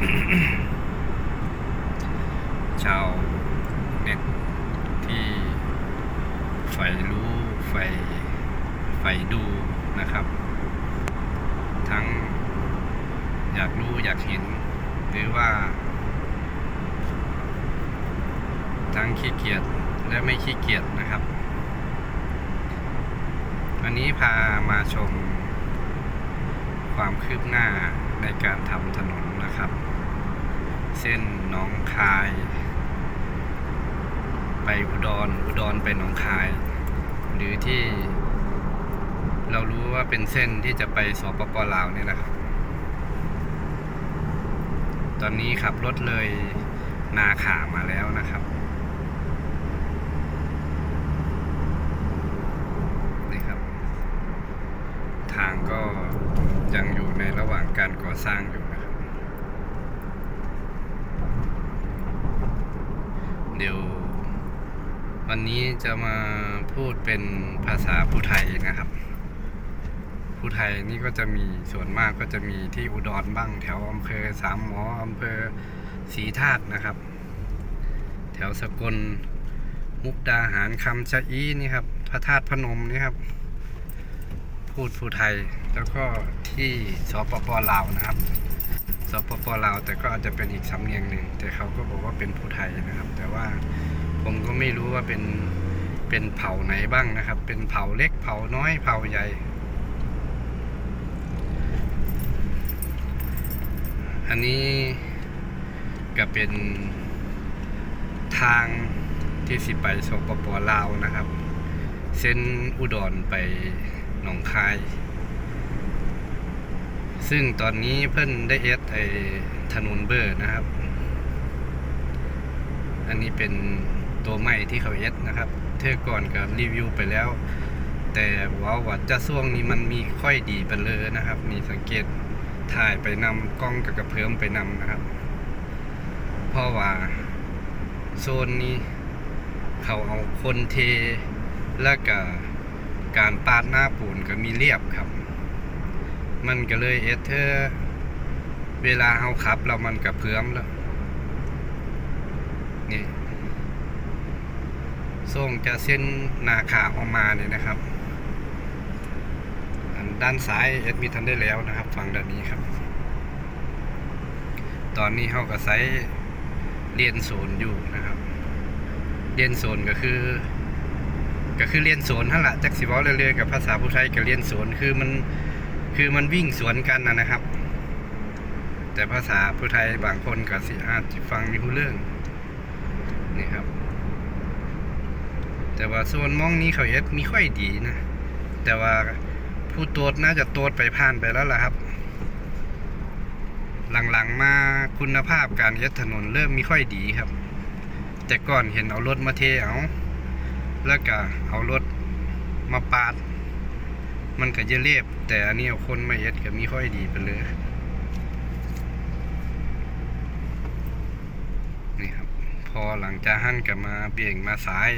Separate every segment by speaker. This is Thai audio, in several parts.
Speaker 1: mm เส้นหนองคาย ไปอุดรอุดรไปหนองคาย หรือที่เรารู้ว่าเป็นเส้นที่จะไปสปปลาวนี่นะครับ ตอนนี้ขับรถเลยนาขามาแล้วนะครับนี่ครับ ทางก็ยังอยู่ในระหว่างการก่อสร้างอยู่นะครับ เดี๋ยว วันนี้จะมาพูดเป็นภาษาผู้ไทยนะครับ ผู้ไทยนี่ก็จะมีส่วนมากก็จะมีที่อุดรบ้าง แถวอำเภอสามหมออำเภอศรีธาตุนะครับ แถวสกลมุกดาหารคำชะอีนี่ครับ พระธาตุพนมนี่ครับ พูดผู้ไทยแล้วก็ที่สปปลาวนะครับ สปปลาวแต่ก็อาจจะเป็นอีกสำเนียงหนึ่ง แต่เขาก็บอกว่าเป็นผู้ไทยนะครับ แต่ว่าผมก็ไม่รู้ว่าเป็นเป็นเผ่าไหนบ้างนะครับ เป็นเผ่าเล็กเผ่าน้อยเผ่าใหญ่อันนี้ก็เป็นทางที่สิไปสปปลาวนะครับ เส้นอุดรไปหนองคาย ซึ่งตอนนี้เพิ่นได้เอสไอถนนเบอร์นะครับ อันนี้เป็นตัวใหม่ที่เขาเอสนะครับ เท่อก่อนก็รีวิวไปแล้ว แต่ว่าวัดจะช่วงนี้มันมีค่อยดีไปเลยนะครับ มีสังเกตถ่ายไปนำกล้องกับกระเพื่อมไปนำนะครับ เพราะว่าโซนนี้เขาเอาคนเทแล้วก็การปาดหน้าปูนก็มีเรียบครับ มันก็เลยเอเธอร์เวลาเฮาขับแล้วมันกับเพื่อมแล้ว นี่ส่งจะเส้นหนาขาออกมาเนี่ยนะครับด้านซ้ายเอสมีทันได้แล้วนะครับฝั่งด้านนี้ครับ ตอนนี้เฮาก็ใช้เรียนศูนย์อยู่นะครับเรียนโซนก็คือ ก็คือเรียนโซนนั่นแหละจักสิเว้าเรื่อยๆกับภาษาผู้ไทยกับเรียนโซนคือมัน คือมันวิ่งสวนกันนะนะครับ แต่ภาษาผู้ไทยบางคนก็สิอาจจะฟังไมีรู้เรื่องนี่ครับ แต่ว่าโซนมองนี้เขาเอสมีค่อยดีนะ แต่ว่าผู้ตรวจน่าจะตรวจไปผ่านไปแล้วล่ะครับ หลังๆมาคุณภาพการเอสถนนเริ่มมีค่อยดีครับ แต่ก่อนเห็นเอารถมาเทเอาแล้วก็เอารถมาปาด มันก็จะเรียบ แต่อันนี้เอาคนมาเอ็ดก็มีค่อยดีไปเลย นี่ครับ พอหลังจากหั่นก็มาเบี่ยงมาซ้าย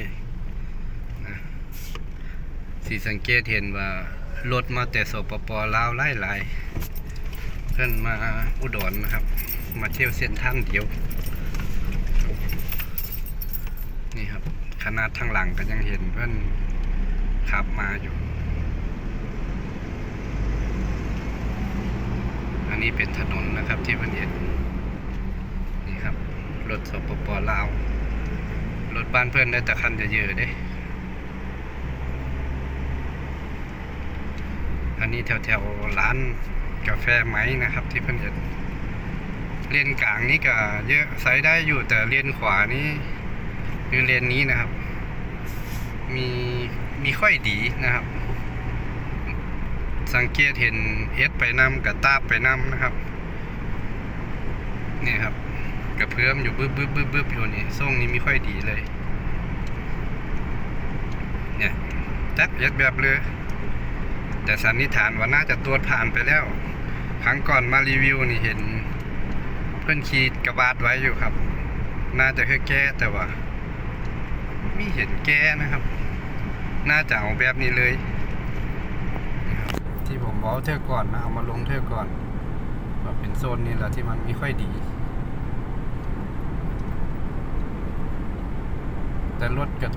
Speaker 1: นะสีสังเกตเห็นว่ารถมาแต่สปปลาวไล่หลายเพื่อนมาอุดรนะครับ มาเที่ยวเส้นทางเดียว นี่ครับ ขนาดทางหลังก็ยังเห็นเพื่อนขับมาอยู่ นนี้เป็นถนนนะครับที่เพื่อนเห็นนี่ครับ รถสปปลาว รถบ้านเพื่อนได้แต่คันจะเยอะเด้ อันนี้แถวๆร้านกาแฟไหมนะครับ ที่เพื่อนเห็นเลนกลางนี่ก็เยอะใช้ได้อยู่แต่เลนขวานี่คือเลนนี้นะครับ มีมีค่อยดีนะครับ สังเกตเห็นเอสไปนำกับตาบไปนำนะครับ นี่ครับกระเพื่อมอยู่บึ้บบึ้บบึ้บบึ้บอยู่นี่ทรงนี้มีค่อยดีเลย เนี่ยจักเอสแบบเลยแต่สันนิษฐานว่าน่าจะตรวจผ่านไปแล้ว ครั้งก่อนมารีวิวนี่เห็น เพื่อนขีดกระบาดไว้อยู่ครับ น่าจะคือแก้แต่ว่าไม่เห็นแก้นะครับ น่าจะเอาแบบนี้เลย ที่ผมเอาเทือกก่อนนะเอามาลงเทือกก่อนแบบเป็นโซนนี้แหละที่มันไม่ค่อยดี แต่รถกับ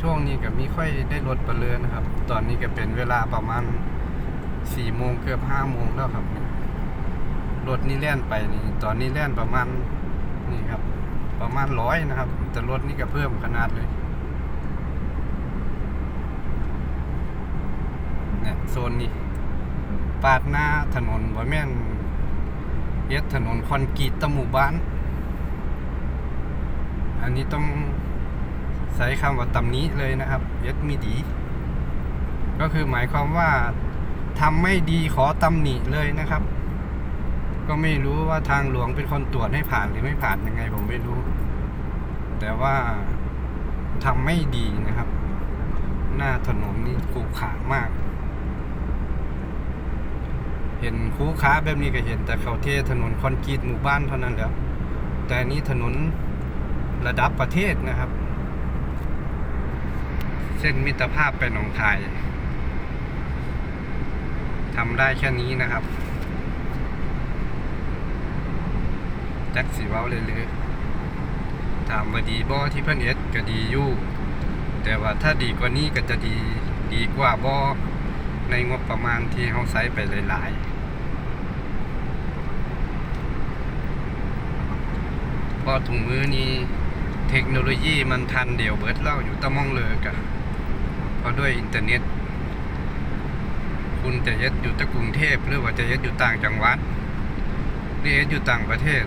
Speaker 1: ช่วงนี้ก็ไมีค่อยได้รถปไปเลยนะครับ ตอนนี้ก็เป็นเวลาประมาณสี่โมงเกือบห้าโมงแล้วครับรถนี่แล่นไปนี่ ตอนนี้แล่นประมาณนี่ครับ ประมาณร้อยนะครับ แต่รถนี่ก็เพิ่มขนาดเลย โซนนี้ปาดหน้าถนนบ่แม่นเย็ดถนนคอนกรีตตะหมู่บ้าน อันนี้ต้องใช้คำว่าตำนี้เลยนะครับเย็ดมีดี ก็คือหมายความว่าทำไม่ดีขอตำหนิเลยนะครับ ก็ไม่รู้ว่าทางหลวงเป็นคนตรวจให้ผ่านหรือไม่ผ่านยังไงผมไม่รู้ แต่ว่าทำไม่ดีนะครับ หน้าถนนนี่ขรุขระมาก เห็นคูค้าแบบนี้ก็เห็น แต่เขาเทถนนคอนกรีตหมู่บ้านเท่านั้นแล้ว แต่นี้ถนนระดับประเทศนะครับ เส้นมิตรภาพไปหนองคายทำได้แค่นี้นะครับแจักสีเว้าเลยเลยถามว่าดีบ่ที่เพื่อนเอ็ดก็ดีอยู่ แต่ว่าถ้าดีกว่านี้ก็จะดีดีกว่าบ่ ในงบประมาณที่เขาใช้ไปหลายๆเพอถุงมือนี้เทคโนโลยีมันทันเดียวเบิดเล่าอยู่ตะมองเลยกะเพราะด้วยอินเทอร์เน็ต คุณจะย็ดอยู่ตะกรุงเทพหรือว่าจะย็ดอยู่ต่างจังหวัดหรือย็ดอยู่ต่างประเทศ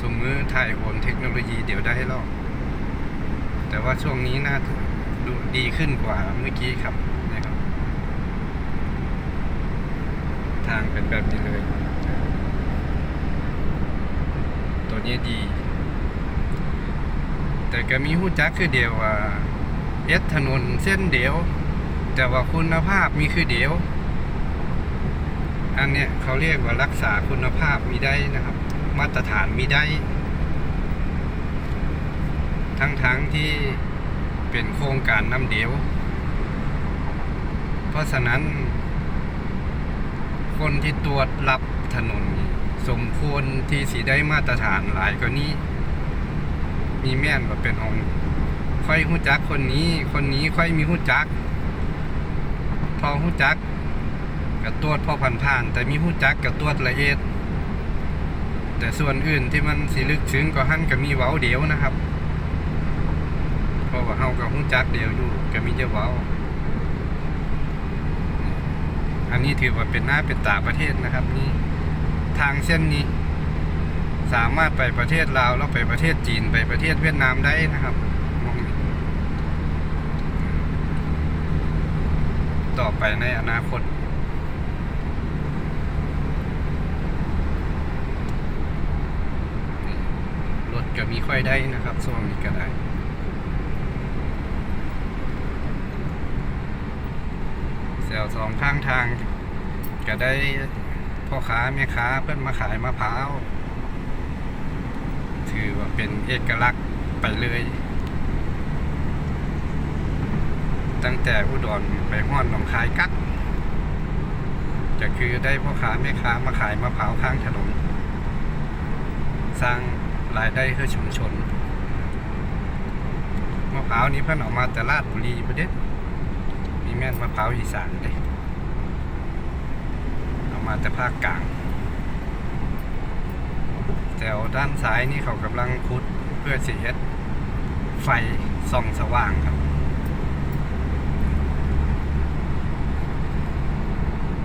Speaker 1: สมมือถ่ายโอนเทคโนโลยีเดี๋ยวได้ใหรอกแต่ว่าช่วงนี้น่าดูดีขึ้นกว่าเมื่อกี้ครับนะครับ ทางเป็นแบบนี้เลย ตัวนี้ดี แต่ก็มีหู้จักคือเดียวว่าเอ็ดถนนเส้นเดียว แต่ว่าคุณภาพมีคือเดียว อันเนี้ยเขาเรียกว่ารักษาคุณภาพมีได้นะครับ มาตรฐานมีได้ ทั้งๆทที่เป็นโครงการน้ำเดียว เพราะฉะนั้น คนที่ตรวจรับถนน สมควรที่สีได้มาตรฐานหลายกว่านี้ มีแม่นว่าเป็นองค์ค่อยหู้จักคนนี้ คนนี้ค่อยมีหู้จัก พอหู้จักกับตรวจพอผ่านผ่านๆแต่มีหู้จักกับตรวจละเอียดแต่ส่วนอื่นที่มันสิลึกซึ้งก็หั่นก็มีเว้าเดียวนะครับ เพราะว่าเฮากับหู้จักเดียวอยู่ก็มีแต่เว้า อันนี้ถือว่าเป็นหน้าเป็นตาประเทศนะครับนี่ทางเส้นนี้ สามารถไปประเทศลาวแล้วไปประเทศจีนไปประเทศเวียดนามได้นะครับมองต่อไปในอนาคตรถก็มีค่อยได้นะครับช่วงนี้ก็ได้ แซวสองข้างทาง ก็ได้พ่อค้าแม่ค้าเพื่อนมาขายมะพร้าวถือว่าเป็นเอกลักษณ์ไปเลย ตั้งแต่อุดรไปห้อนหนองคายกักจะคือได้พ่อค้าแม่ค้ามาขายมะพร้าวข้างถนน สร้างรายได้ให้ชุมชนมะพร้าวนี้เพิ่นออกมาแต่ลาดบุรีประเด็ดมี แม่นมะพร้าวอีสานเลยเอามาแต่ภาคกลางแถวด้านซ้ายนี่เขากำลังขุดเพื่อสีเฮ็ดไฟส่องสว่างครับ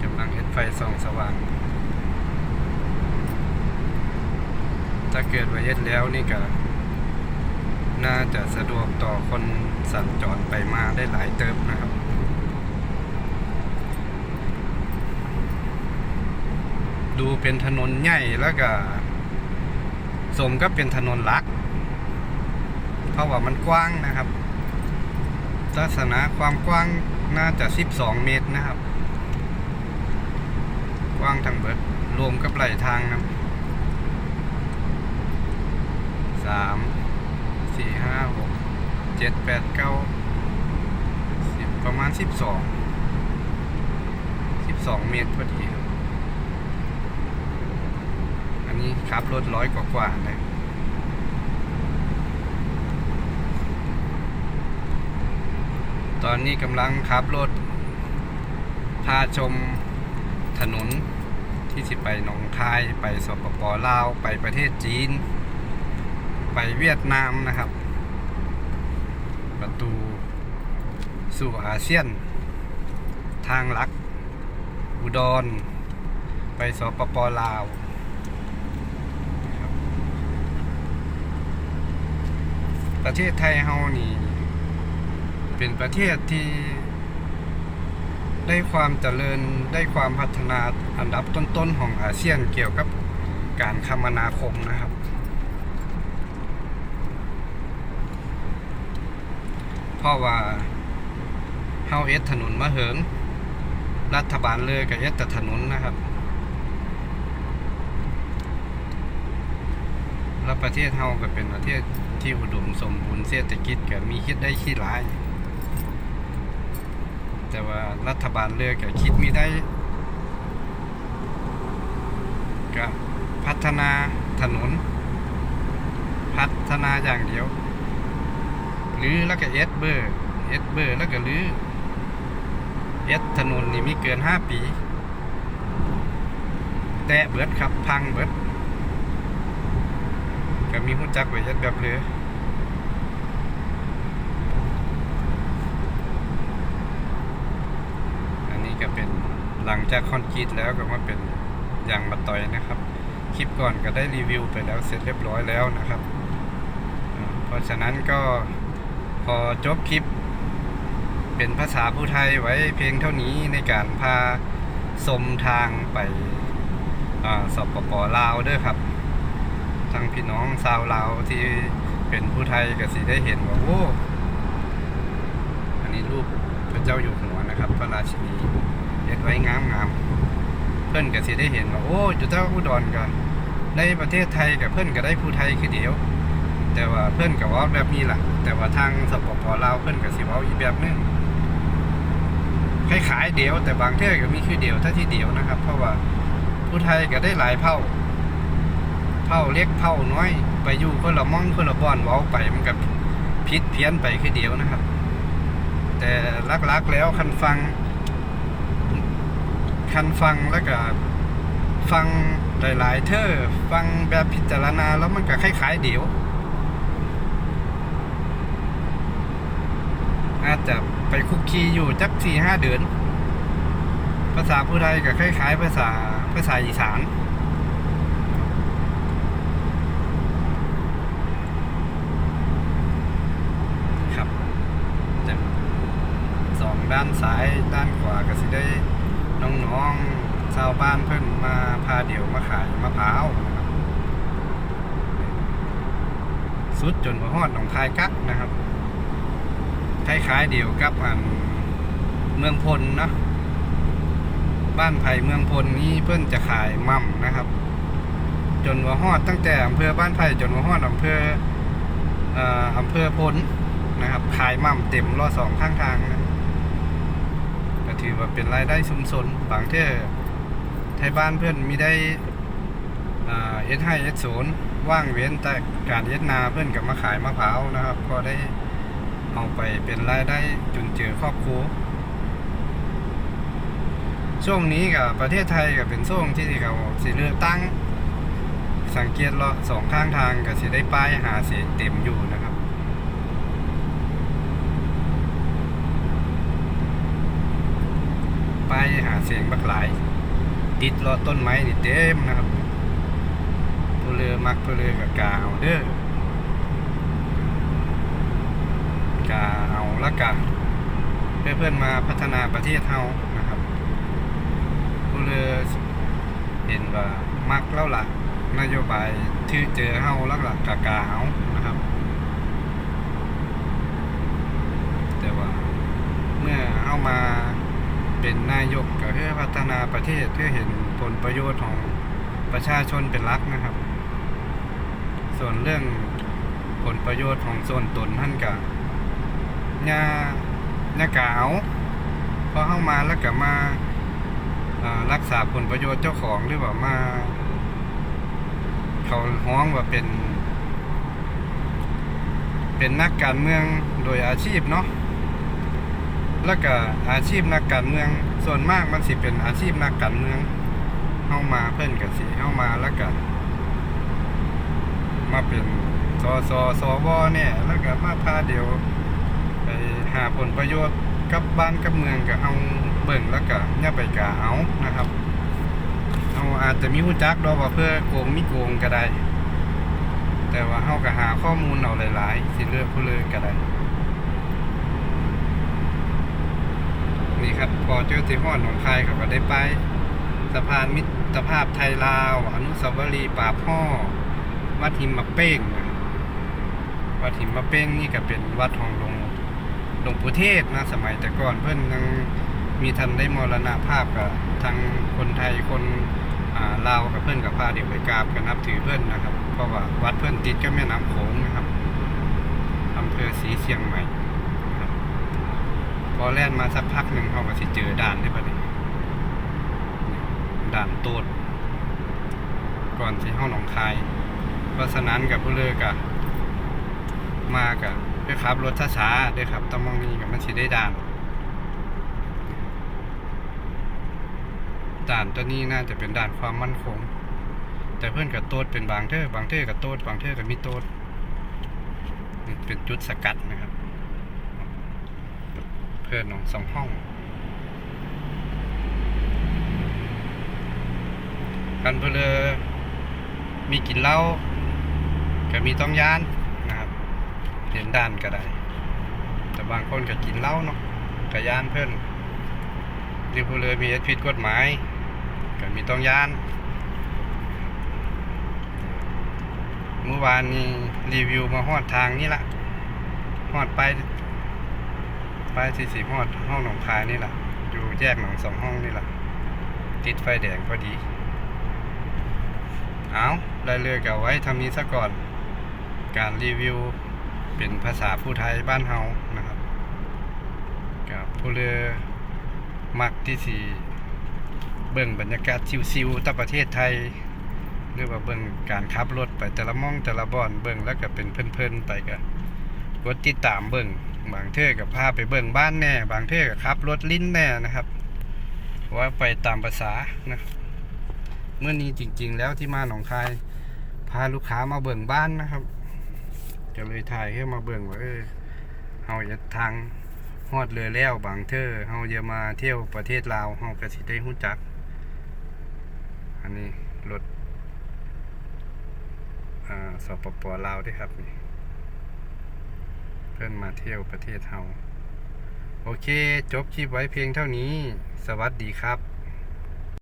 Speaker 1: กำลังเฮ็ดไฟส่องสว่าง ถ้าเกิดว่าเฮ็ดแล้วนี่ก็น่าจะสะดวกต่อคนสัญจรไปมาได้หลายเติบนะครับ ดูเป็นถนนใหญ่แล้วก็สมก็เป็นถนนหลัก เพราะว่ามันกว้างนะครับลักษณะความกว้างน่าจะ 12 เมตรนะครับ กว้างทั้งเบิด รวมกับไหลทางนะสามสี่ห้าหกเจ็ดแปดเก้าสิบประมาณสิบสองสิบสองเมตรพอดีครับ อั นี้ขับรถร้อยกว่ากว่าๆเลยตอนนี้กำลังขับรถ พาชมถนนที่สิไปหนองคายไปสปปลาว ไปประเทศจีน ไปเวียดนามนะครับ ประตูสู่อาเซียน ทางลัก อุดร ไปสปปลาวนะครับ ประเทศไทยเฮานี่ เป็นประเทศที่ ได้ความเจริญได้ความพัฒนาอันดับต้นๆของอาเซียนเกี่ยวกับการคมนาคมนะครับ เพราะว่าเฮาเอ็ดถนนมาเหิง รัฐบาลเลยกับเอ็ดแต่ถนนนะครับแล้วประเทศเฮาก็เป็นประเทศ ที่อุดมสมบูรณ์เศรษฐกิจก็มีคิดได้คิดหลาย แต่ว่ารัฐบาลเลือกก็คิดมีได้ก็พัฒนาถนน พัฒนาอย่างเดียว หรือแล้วก็เอสเบอร์เอสเบอร์แล้วก็หรือเอสถนนนี่มีเกินห้าปีแต่เบิดครับพังเบิดก็มีหุ่นจักไว้เอสแบบเรือ อันนี้ ก็เป็นหลังจากคอนกรีตแล้วก็มาเป็นยางมาต่อยนะครับ คลิปก่อนก็ได้รีวิวไปแล้วเสร็จเรียบร้อยแล้วนะครับ เพราะฉะนั้นก็พอจบคลิป เป็นภาษาผู้ไทยไว้เพียงเท่านี้ในการพาสมทางไปอาสปปลาวด้อครับทางพี่น้องชาวลาวที่เป็นผู้ไทยก็สิได้เห็นว่าโอ้อันนี้รูปพระเจ้าอยู่หัวนะครับ พระราชินี ฮ็ดไว้งามงามๆเพื่อนก็สิได้เห็นว่าโอ้จุดเจ้าอุดรกันในประเทศไทยกับเพื่อนก็ได้ผู้ไทยคือเดียว แต่ว่าเพื่อนก็เว่าแบบนี้แหละแต่ว่าทางสปปลาวเพื่อนก็สิว้าอีแบบนึงคล้ายๆเดียว แต่บางเทื่อก็มีคือเดียวถ้าที่เดียวนะครับ เพราะว่าผู้ไทยก็ได้หลายเผ่าเผ่าเล็กเผ่าน้อย ไปอยู่คนละม่องคนละบ่อนเว้าไปมันก็พิษเพี้ยนไปคือเดียวนะครับ แต่ลักๆแล้วคันฟัง คันฟังแล้วก็ฟังหลายๆ เธอฟังแบบพิจารณาแล้วมันก็คล้ายๆเดียว อาจจะไปคุกคีอยู่จักสี่ห้าเดือน ภาษาผู้ไทยก็คล้ายๆ ภาษาภาษาอีสานครับจะสองด้านซ้ายด้านขวาก็สิได้ น้องๆชาวบ้านเพิ่นมาพาเดี่ยวมาขายมะพร้าวนะครับสุดจนพอฮอดหนองคายกักนะครับคล้ายๆเดี่ยวกับอันเมืองพลเนาะบ้านไผ่เมืองพลนี่เพิ่นจะขายมั่มนะครับ จนว่าฮอดตั้งแต่อำเภอบ้านไผ่จนว่าฮอดอำเภอเอ่ออำเภอพลนะครับ ขายมั่มเต็มรอสองข้างทางนะ ก็เป็นรายได้ชุมชนบางเท่ไทยบ้านเพื่อนมีได้เอสให้เอสศูนย์ว่างเว้นแต่การเอสนาเพื่อนกับมาขายมะพร้าวนะครับ ก็ได้เอาไปเป็นรายได้จุนเจือครอบครัวช่วงนี้กับประเทศไทยก็เป็นช่วงที่เขาสิเลือกตั้ง สังเกตเลาสองข้างทางก็สิได้ป้ายหาเสียงเต็มอยู่นะครับ ป้ายหาเสียงบักหลาย ติดเลาะต้นไม้นี่เต็มนะครับผู้เรือมักผู้เรือกับกาเอาเด้อกาเอาละกันเพื่อเพื่อนมาพัฒนาประเทศเฮานะครับผู้เรือเห็นว่ามักแล้วล่ะนโยบายที่เจอเฮาแล้วล่ะกากาเอานะครับ แต่ว่าเมื่อเฮามา เป็นนายกก็เพื่อพัฒนาประเทศเพื่อเห็นผลประโยชน์ของประชาชนเป็นหลักนะครับ ส่วนเรื่องผลประโยชน์ของส่วนตนท่านกับญาญากาวพอเข้ามาแล้วก็มาอ่ารักษาผลประโยชน์เจ้าของหรือว่ามา เขาฮ้องว่าเป็น เป็นนักการเมืองโดยอาชีพเนาะ แล้วก็อาชีพนักการเมืองส่วนมากมันสิเป็นอาชีพนักการเมืองเข้ามาเพิ่นก็สิเข้ามาแล้วก็มาเป็นสสสวเนี่ยแล้วก็มาพาเดียวไปหาผลประโยชน์กับบ้านกับเมืองก็เอาเบิ่งแล้วก็อย่าไปกาเอานะครับเอาอาจจะมีหู้จักดอกว่าเพื่อโกงมีโกงก็ได้ แต่ว่าเฮาก็หาข้อมูลเอาหลายๆ สิเลือกผู้เลือกก็ได้ นี่ครับพอเจอที่ฮอดหนองคายเขาก็ได้ไป สะพานมิตรภาพไทยลาว อนุสาวรีย์ป่าพ่อ วัดหิมมะเป้งวัดหิมมะเป้งนี่ก็เป็นวัดของหลวงหลวงปู่เทศนะสมัยแต่ก่อนเพิ่อนยังมีทันได้มรณภาพกับทางคนไทยคนลาวกับเพื่อนกับพาเดี๋ยวไปกราบกันนับถือเพื่อนนะครับ เพราะว่าวัดเพื่อนติดกับแม่น้ำโขงนะครับอำเภอศรีเชียงใหม่ อแล่นมาสักพักหนึ่งเขาก็สิเจอด่านได้ปะเนี่ยด่านโตด ก่อนที่ห้องหนองคาย เพราะฉะนั้นกับผู้เลือกอะมากับเพื่อขับรถช้าๆด้วยครับต้องมองนี้กับมันสิได้ด่าน ด่านตัวนี้น่าจะเป็นด่านความมั่นคง แต่เพื่อนกับโตดเป็นบางเทอบางเทอกับโตดบางเทอกับมีโตดเป็นจุดสกัดนะครับ พื่อนของสองห้องกันเพนเลยมีกินเหล้าก็มีต้องยานนะครับเห็นด้านก็ได้ แต่บางคนก็กินเหล้าเนาะก็ยานเพื่อนที่เพนเลยมีผิดกฎหมายก็มีต้องยาน เมื่อวานนี้รีวิวมาฮอดทางนี่ละฮอดไป ไปสี่สิบฮอดห้องหนองคายนี่แหละอยู่แยกหนองสองห้องนี่แหละติดไฟแดงพอดี เอาได้เลือกเอาไว้ทำนี้ซะก่อน การรีวิวเป็นภาษาผู้ไทยบ้านเฮานะครับ กับผู้เรือมักที่สีเบิ่งบรรยากาศชิวๆตะประเทศไทย หรือว่าเบิ่งการขับรถไปแต่ละม่องแต่ละบ่อนเบิ่งแล้วก็เป็นเพลินๆไปกันกดติดตามเบิ่ง บางเท่กับพาไปเบิ่งบ้านแน่ บางเท่กับขับรถลิ้นแน่นะครับว่าไปตามภาษานะเมื่อนี้จริง ๆ แล้วที่มาหนองคาย พาลูกค้ามาเบิ่งบ้านนะครับก็เลยถ่ายให้มาเบิ่งว่าเออเฮาจะทางฮอดเรือแล้วบางเท่อเฮาจะมาเที่ยวประเทศลาวเฮาก็สิได้รู้จัก อันนี้รถอ่าสปปลาวด้วยครับนี่ เพื่อนมาเที่ยวประเทศเฮาโอเค จบคลิปไว้เพียงเท่านี้ สวัสดีครับ